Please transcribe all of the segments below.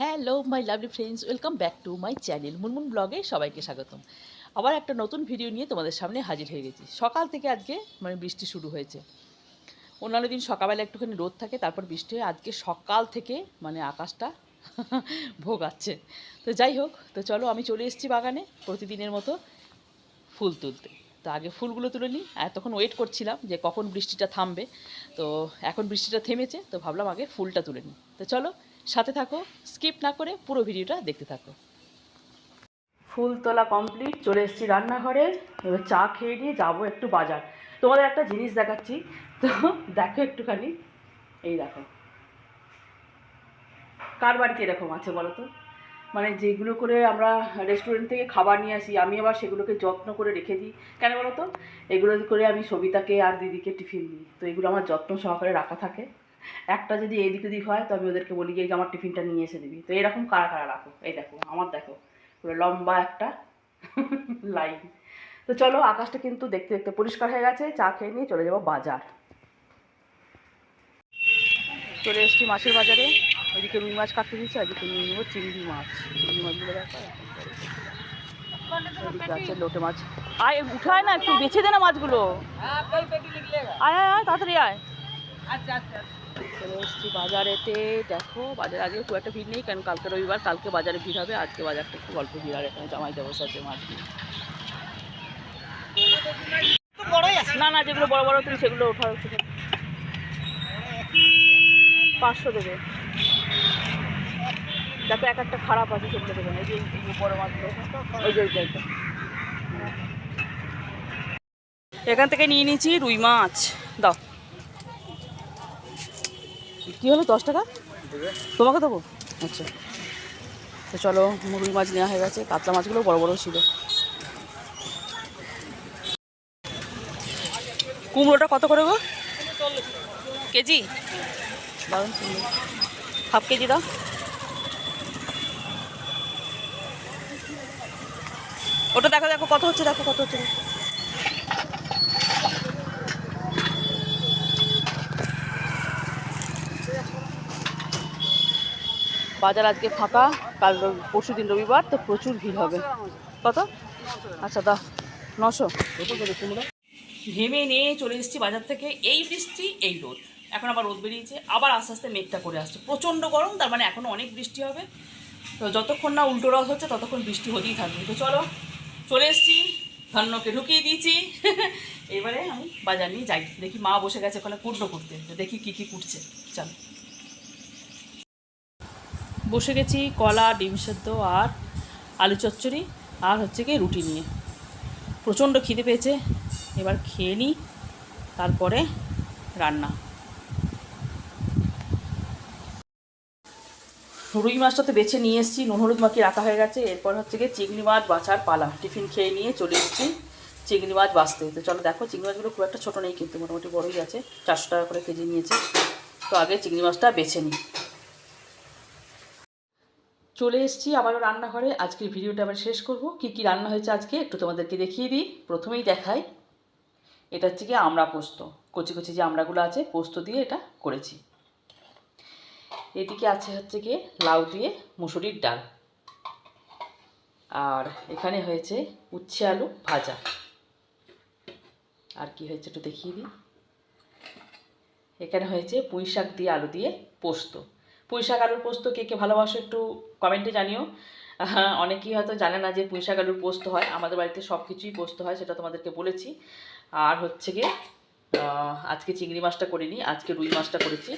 Hello my lovely friends welcome back to my channel Munmun ব্লগে সবাইকে স্বাগতম। আবার একটা নতুন ভিডিও নিয়ে তোমাদের সামনে হাজির হয়ে গেছি। সকাল থেকে আজকে মানে বৃষ্টি শুরু হয়েছে। অন্যান্য দিন সকালবেলা একটুখানি রোদ থাকে, তারপর বৃষ্টি হয়। আজকে সকাল থেকে মানে আকাশটা ভোগাচ্ছে তো যাই হোক, তো চলো আমি চলে এসেছি বাগানে প্রতিদিনের মতো ফুল তুলতে। তো আগে ফুলগুলো তুলে নিই। আর তখন ওয়েট করছিলাম যে কখন বৃষ্টিটা থামবে। তো এখন বৃষ্টিটা থেমেছে, তো ভাবলাম আগে ফুলটা তুলে নিই। তো চলো সাথে থাকো স্কিপ না করে পুরো ভিডিওটা দেখতে থাকো। ফুল তোলা কমপ্লিট চলে এসেছি রান্নাঘরে। এবার চা খেয়ে নিয়ে যাব একটু বাজার। তোমাদের একটা জিনিস দেখাচ্ছি। তো দেখো একটুখানি। এই দেখো। কার বাড়িতে এরকম আছে বলো তো? মানে যেগুলো করে আমরা রেস্টুরেন্ট থেকে খাবার নিয়ে আসি, আমি আবার সেগুলোকে যত্ন করে রেখে দিই। কেন বলো তো? এগুলো করে আমি সবিতাকে আর দিদিকে টিফিন দিই। তো এগুলো আমার যত্ন সহকারে রাখা থাকে। একটা যদি এদিক ওদিক হয় তো আমি ওদেরকে বলি যে আমার টিফিনটা নিয়ে এসে দিবি। তো এরকম কারা কারা রাখো? এই দেখো আমার দেখো পুরো লম্বা একটা লাইন তো চলো আকাশটা কিন্তু দেখতে দেখতে পরিষ্কার হয়ে গেছে চা খেয়ে নিয়ে চলে যাব বাজার। চলে এসেছি মাছের বাজারে। ওইদিকে রুই মাছ কাটতে দিচ্ছে ওইদিকে নিয়ে নেব চিংড়ি মাছ। চিংড়ি মাছগুলো দেখো আছে লোটে মাছ। আয় উঠায় না একটু বেছে দে না মাছগুলো। আয় আয় আয় তাড়াতাড়ি আয়। চলে এসেছি বাজারেতে। দেখো, বাজারে আজকে খুব একটা ভিড় নেই, কারণ কালকে রবিবার, কালকে বাজারে ভিড় হবে, আজকে বাজারটা একটু অল্প ভিড়, আর এখানে জামাই দেবো সাথে মাছ না না, যেগুলো বড় বড় তুমি সেগুলো ওঠা হচ্ছে পাঁচশো দেবে। দেখো, এক একটা খারাপ আছে, সেগুলো দেবেন এই যে বড় মাছগুলো ওই যে। এখান থেকে নিয়ে নিয়েছি রুই মাছ। দাও। কী হলো দশ টাকা? তোমাকে দেবো? আচ্ছা। তো চলো মুরগি মাছ নেওয়া হয়ে গেছে। কাতলা মাছগুলো বড় বড় ছিল। কুমড়োটা কত করে গো? কেজি। সুন্দর হাফ কেজি দাও। ওটা দেখো দেখো কত হচ্ছে দেখো কত হচ্ছে দেখো। বাজার আজকে ফাঁকা, কাল পরশু দিন রবিবার, তো প্রচুর ভিড় হবে। কত? আচ্ছা দাও, নশো। ভেবে নিয়ে চলে এসেছি বাজার থেকে, এই বৃষ্টি, এই রোদ। এখন আবার রোদ বেরিয়েছে, আবার আস্তে আস্তে মেঘটা করে আসছে। প্রচণ্ড গরম, তার মানে এখনও অনেক বৃষ্টি হবে। তো যতক্ষণ না উল্টো রস হচ্ছে, ততক্ষণ বৃষ্টি হতেই থাকবে। তো চলো, চলে এসেছি, ধন্যকে ঢুকিয়ে দিয়েছি। এবারে আমি বাজার নিয়ে যাই। দেখি মা বসে গেছে ওখানে কুটনো করতে। দেখি কি কি কুটছে। চলো। বসে গেছি, কলা, ডিম সেদ্ধ আর আলু চচ্চড়ি আর হচ্ছে কি রুটি নিয়ে। প্রচণ্ড খিদে পেয়েছে। এবার খেয়ে নিই, তারপরে রান্না। রুই মাছটা তো বেছে নিয়ে এসেছি, নুন, হলুদ মাখিয়ে রাখা হয়ে গেছে। এরপর হচ্ছে গিয়ে চিংড়ি মাছ বাছার পালা। টিফিন খেয়ে নিয়ে চলে এসেছি চিংড়ি মাছ বাঁচতে তো চলো দেখো, চিংড়ি মাছগুলো খুব একটা ছোটো নেই কিন্তু, মোটামুটি বড়ই আছে। চারশো টাকা করে কেজি নিয়েছে। তো আগে চিংড়ি মাছটা বেছে নিই। চলে এসেছি আবারও রান্নাঘরে। আজকের ভিডিওটা আবার শেষ করব। কি কি রান্না হয়েছে আজকে একটু তোমাদেরকে দেখিয়ে দিই। প্রথমেই দেখাই। এটা হচ্ছে কি আমড়া পোস্ত। কচি কচি যে আমড়াগুলো আছে, পোস্ত দিয়ে এটা করেছি। এদিকে আছে হচ্ছে গিয়ে লাউ দিয়ে মুসুরির ডাল। আর এখানে হয়েছে উচ্ছে আলু ভাজা। আর কি হয়েছে একটু দেখিয়ে দিই। এখানে হয়েছে পুঁই শাক দিয়ে আলু দিয়ে পোস্ত। পুঁই শাক আলুর পোস্ত কে কে ভালোবাসো একটু কমেন্টে জানিও। অনেকেই হয়তো জানে না যে পুঁই শাক আলুর পোস্ত হয়। আমাদের বাড়িতে সব কিছুই পোস্ত হয়, সেটা তোমাদেরকে বলেছি। আর হচ্ছে গিয়ে আজকে চিংড়ি মাছটা করিনি, আজকে রুই মাছটা করেছি।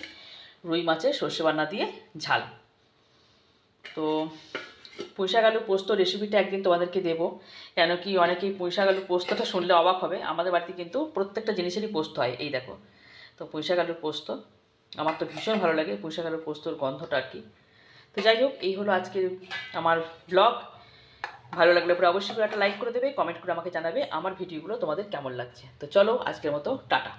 রুই মাছের সর্ষে বান্না দিয়ে ঝাল। তো পুঁইশাক আলু পোস্ত রেসিপিটা একদিন তোমাদেরকে দেবো। কেন কি অনেকেই পুঁই শাক আলু পোস্তটা শুনলে অবাক হবে। আমাদের বাড়িতে কিন্তু প্রত্যেকটা জিনিসেরই পোস্ত হয়, এই দেখো। তো পুঁই শাক আলুর পোস্ত। আমার তো ভীষণ ভালো লাগে পুঁই শাক আলুর পোস্তর গন্ধটা আর কি। তো যাই হোক, এই হলো আজকের আমার ব্লগ ভালো লাগলে পরে অবশ্যই একটা লাইক করে দেবে কমেন্ট করে আমাকে জানাবে আমার ভিডিওগুলো তোমাদের কেমন লাগছে। তো চলো, আজকের মতো টাটা।